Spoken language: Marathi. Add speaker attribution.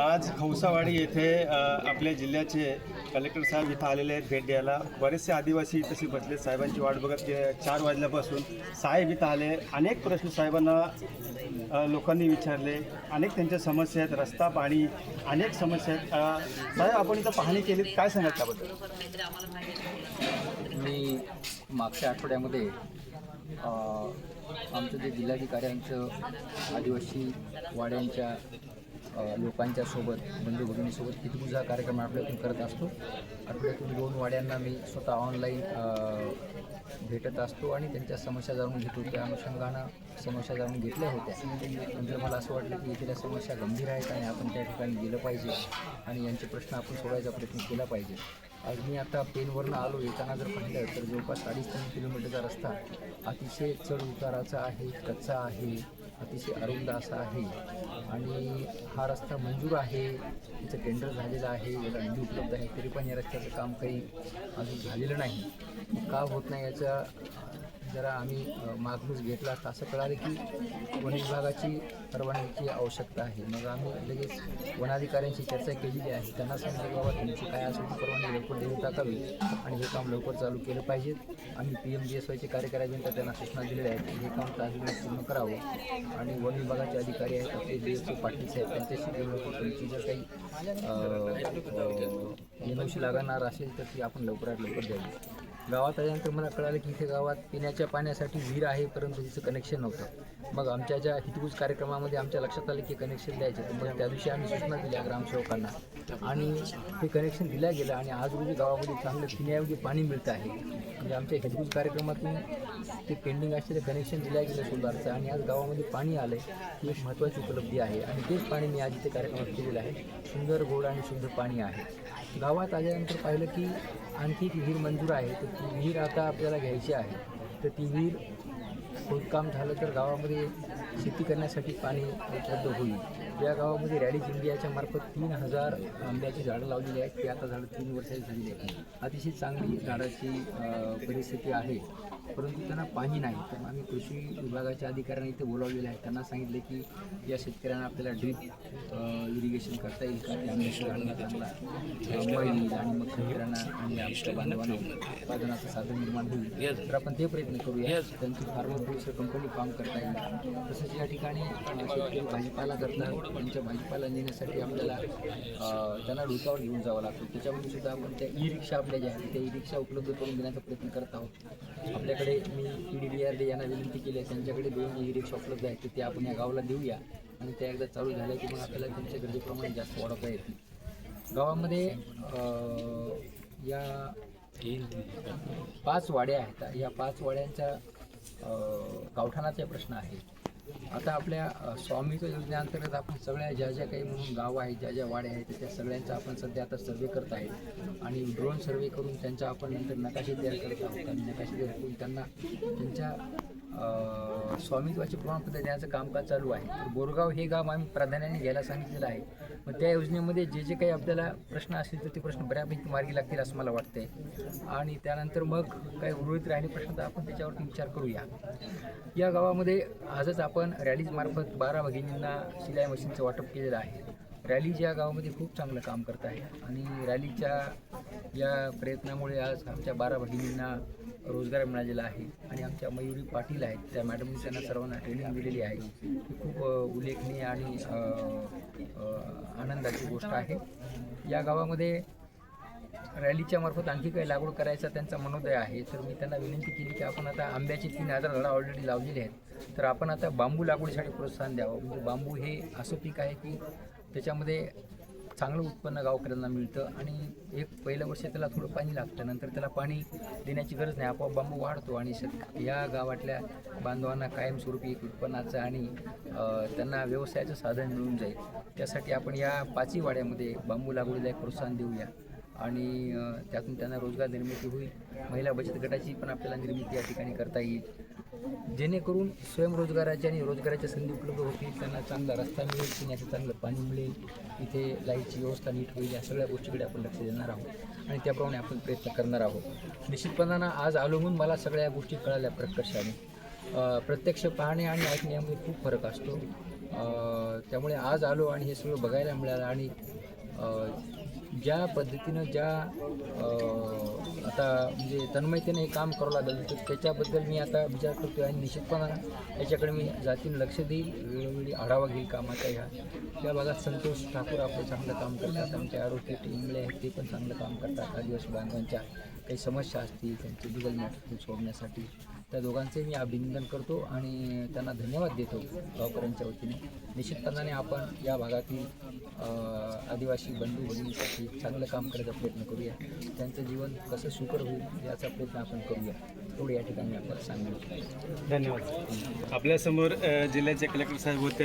Speaker 1: आज खौसावाडी येथे आपल्या जिल्ह्याचे कलेक्टर साहेब इथं आलेले आहेत भेट द्यायला. बरेचसे आदिवासी तसे बसले साहेबांची वाट बघत ते चार वाजल्यापासून साहेब इथं आले. अनेक प्रश्न साहेबांना लोकांनी विचारले. अनेक त्यांच्या समस्या आहेत. रस्ता पाणी अनेक समस्या आहेत. साहेब आपण इथं पाहणी केली काय सांगत त्याबद्दल?
Speaker 2: मी मागच्या आठवड्यामध्ये आमचं जे जिल्हाधिकाऱ्यांचं आदिवासी वाड्यांच्या लोकांच्या सोबत बंधू भगिनीसोबत कितबुज कार्यक्रम आठवड्यातून करत असतो. आठवड्यातून दोन वाड्यांना मी स्वतः ऑनलाईन भेटत असतो आणि त्यांच्या समस्या जाणून घेतो. त्या अनुषंगानं समस्या जाणून घेतल्या होत्या. नंतर मला असं वाटलं की इथल्या समस्या गंभीर आहेत आणि आपण त्या ठिकाणी गेलं पाहिजे आणि यांचे प्रश्न आपण सोडवायचा प्रयत्न केला पाहिजे. आज मी आता पेनवरनं आलो येताना जर पाहिलं तर जवळपास अडीच तीन किलोमीटरचा रस्ता अतिशय चढ उताराचा आहे कच्चा आहे अतिशय अरुंद असा आहे. आणि हा रस्ता मंजूर आहे. त्याचं टेंडर झालेलं आहे. याला निधी उपलब्ध आहे. तरी पण या रस्त्याचं काम काही अजून झालेलं नाही. का होत नाही याचा जरा आम्ही अ, मागणूस घेतला असता. असं कळालं की वन विभागाची परवानगीची आवश्यकता आहे. मग आम्ही लगेच वनाधिकाऱ्यांशी चर्चा केलेली आहे. त्यांना सांगितलं बाबा तुमची काय असेल ती परवानगी लवकर देऊन टाकावी आणि हे काम लवकर चालू केलं पाहिजे. आम्ही पी एम जी एस वायचे कार्यकारी त्यांना सूचना दिलेल्या आहेत की हे काम तातडीने पूर्ण करावं आणि वन विभागाचे अधिकारी आहेत आपले डी एस पाटील साहेब त्यांच्याशी बोलून तुमची जर काही एन लागणार असेल तर ती आपण लवकरात लवकर द्यावी. गावात आल्यानंतर मला कळालं की इथे गावात पिण्याच्या पाण्यासाठी विहीर आहे परंतु तिचं कनेक्शन नव्हतं. मग आमच्या ज्या हितगुज कार्यक्रमामध्ये आमच्या लक्षात आलं की कनेक्शन द्यायचे तर मग त्या दिवशी आम्ही सूचना दिल्या ग्रामसेवकांना. आणि ते कनेक्शन दिलं गेलं आणि आज रोजी गावामध्ये चांगलं पिण्यायोग्य पाणी मिळतं आहे. म्हणजे आमच्या हितगुज कार्यक्रमातून ते पेंडिंग असलेलं कनेक्शन दिलं गेलं सोलारचं आणि आज गावामध्ये पाणी आलं आहे ही एक महत्त्वाची उपलब्धी आहे. आणि तेच पाणी मी आज इथे कार्यक्रमात केलेलं आहे. सुंदर गोड आणि शुद्ध पाणी आहे. गावात आल्यानंतर पाहिलं की आणखी एक विहीर मंजूर आहे. तर ती विहीर आता आपल्याला घ्यायची आहे. तर ती विहीर खोदकाम झालं तर गावामध्ये शेती करण्यासाठी पाणी उपलब्ध होईल. या गावामध्ये रॅडीज इंडियाच्या मार्फत तीन हजार आंब्याची झाडं लावलेली आहेत. ती आता झाडं तीन वर्षाची झालेली आहेत. अतिशय चांगली झाडाची परिस्थिती आहे. परंतु त्यांना पाणी नाही. तर आम्ही कृषी विभागाच्या अधिकाऱ्यांना इथे बोलावलेले आहे. त्यांना सांगितले की या शेतकऱ्यांना आपल्याला ड्रीप इरिगेशन करता येईल का? ते आणि मग शेतकऱ्यांना आणि आमच्या बांधवांना उत्पादनाचं साधन निर्माण होईल. तर आपण ते प्रयत्न करूया. त्यांची फार्मर प्रोड्युसर कंपनी काम करता येईल. तसंच या ठिकाणी शेतकरी भाजीपाला करतात त्यांच्या भाजीपाला नेण्यासाठी आपल्याला त्यांना डोक्यावर घेऊन जावं लागतं. त्याच्यामध्ये सुद्धा आपण त्या ई रिक्षा आपल्या ज्या आहेत त्या ई रिक्षा उपलब्ध करून देण्याचा प्रयत्न करत आहोत. आपल्या त्यांच्याकडे मी P D B R D यांना विनंती केली आहे. त्यांच्याकडे दोन ई रिक्षा उपलब्ध आहेत ते आपण या गावाला देऊया. आणि त्या एकदा चालू झाल्या की मग आपल्याला त्यांच्या गरजेप्रमाणे जास्त वाढवता येतील गावामध्ये या पाच वाड्या आहेत. या पाच वाड्यांचा गावठाणाचा प्रश्न आहे. आता आपल्या स्वामित्व योजनेअंतर्गत आपण सगळ्या ज्या ज्या काही म्हणून गावं आहेत ज्या ज्या वाड्या आहेत त्या सगळ्यांचा आपण सध्या आता सर्वे करत आहे. आणि ड्रोन सर्वे करून त्यांचा आपण नंतर नकाशे तयार करत आहोत. आणि नकाशे तयार करून त्यांना त्यांच्या स्वामित्वाचे प्रमाणपत्र देण्याचं कामकाज चालू आहे. तर बोरगाव हे गाव आम्ही प्राधान्याने घ्यायला सांगितलेलं आहे. मग त्या योजनेमध्ये जे जे काही आपल्याला प्रश्न असतील तर ते प्रश्न बऱ्यापैकी मार्गी लागतील असं मला वाटतंय. आणि त्यानंतर मग काही उर्वरित राहिले प्रश्न तर आपण त्याच्यावरती विचार करूया. या गावामध्ये आजच आपण रॅलीजमार्फत बारा भगिनींना शिलाई मशीनचं वाटप केलेलं आहे. रॅलीच्या या गावामध्ये खूप चांगलं काम करत आहे आणि रॅलीच्या या प्रयत्नामुळे आज आमच्या बारा भगिनींना रोजगार मिळालेला आहे आणि आमच्या मयुरी पाटील आहेत त्या मॅडमनी त्यांना सर्वांना ट्रेनिंग दिलेली आहे. ही खूप उल्लेखनीय आणि आनंदाची गोष्ट आहे. या गावामध्ये रॅलीच्या मार्फत आणखी काही लागवड करायचा त्यांचा मनोदय आहे. तर मी त्यांना विनंती केली की आपण आता आंब्याची तीन हजार झाडं ऑलरेडी लावलेली आहेत. तर आपण आता बांबू लागवडीसाठी प्रोत्साहन द्यावं. म्हणजे बांबू हे असं पीक आहे की त्याच्यामध्ये चांगलं उत्पन्न गावकऱ्यांना मिळतं आणि एक पहिल्या वर्षी त्याला थोडं पाणी लागतं नंतर त्याला पाणी देण्याची गरज नाही आपोआप बांबू वाढतो आणि शेत या गावातल्या बांधवांना कायमस्वरूपी एक उत्पन्नाचं आणि त्यांना व्यवसायाचं साधन मिळून जाईल. त्यासाठी आपण या पाचही वाड्यामध्ये बांबू लागवडीला एक प्रोत्साहन देऊया आणि त्यातून त्यांना रोजगार निर्मिती होईल. महिला बचत गटाची पण आपल्याला निर्मिती या ठिकाणी करता येईल. जेणेकरून स्वयंरोजगाराच्या आणि रोजगाराच्या संधी उपलब्ध होतील त्यांना चांगला रस्ता मिळेल पिण्याचं चांगलं पाणी मिळेल इथे लाईटची व्यवस्था नीट होईल या सगळ्या गोष्टीकडे आपण लक्ष देणार आहोत आणि त्याप्रमाणे आपण प्रयत्न करणार आहोत. निश्चितपणानं आज अवलंबून मला सगळ्या गोष्टी कळाल्या प्रकर्षाने प्रत्यक्ष पाहणे आणि ऐकण्यामध्ये खूप फरक असतो. त्यामुळे आज आलो आणि हे सगळं बघायला मिळालं आणि ज्या पद्धतीनं ज्या आता म्हणजे तन्मयतेने हे काम करावं लागेल तर त्याच्याबद्दल मी आता विचार करतो आणि निश्चितपणा याच्याकडे मी जातीनं लक्ष देईल. वेळोवेळी आढावा घेईल कामाचा ह्या. त्या भागात संतोष ठाकूर आपलं चांगलं काम करतात. आमचे आरोग्य टीमले आहेत ते पण चांगलं काम करतात. आदिवासी बांधवांच्या काही समस्या असतील त्यांची लिगल मॅट सोडण्यासाठी. त्या दोघांचे मी अभिनंदन करतो आणि त्यांना धन्यवाद देतो गावकऱ्यांच्या वतीने. निश्चितपणाने आपण या भागातील आदिवासी बंधू भगिनीसाठी चांगलं काम करायचा प्रयत्न करूया. त्यांचं जीवन कसं सुकर होईल याचा प्रयत्न आपण करूया. एवढं या ठिकाणी आपण सांगू
Speaker 1: धन्यवाद. आपल्यासमोर जिल्ह्याचे कलेक्टर साहेब होते.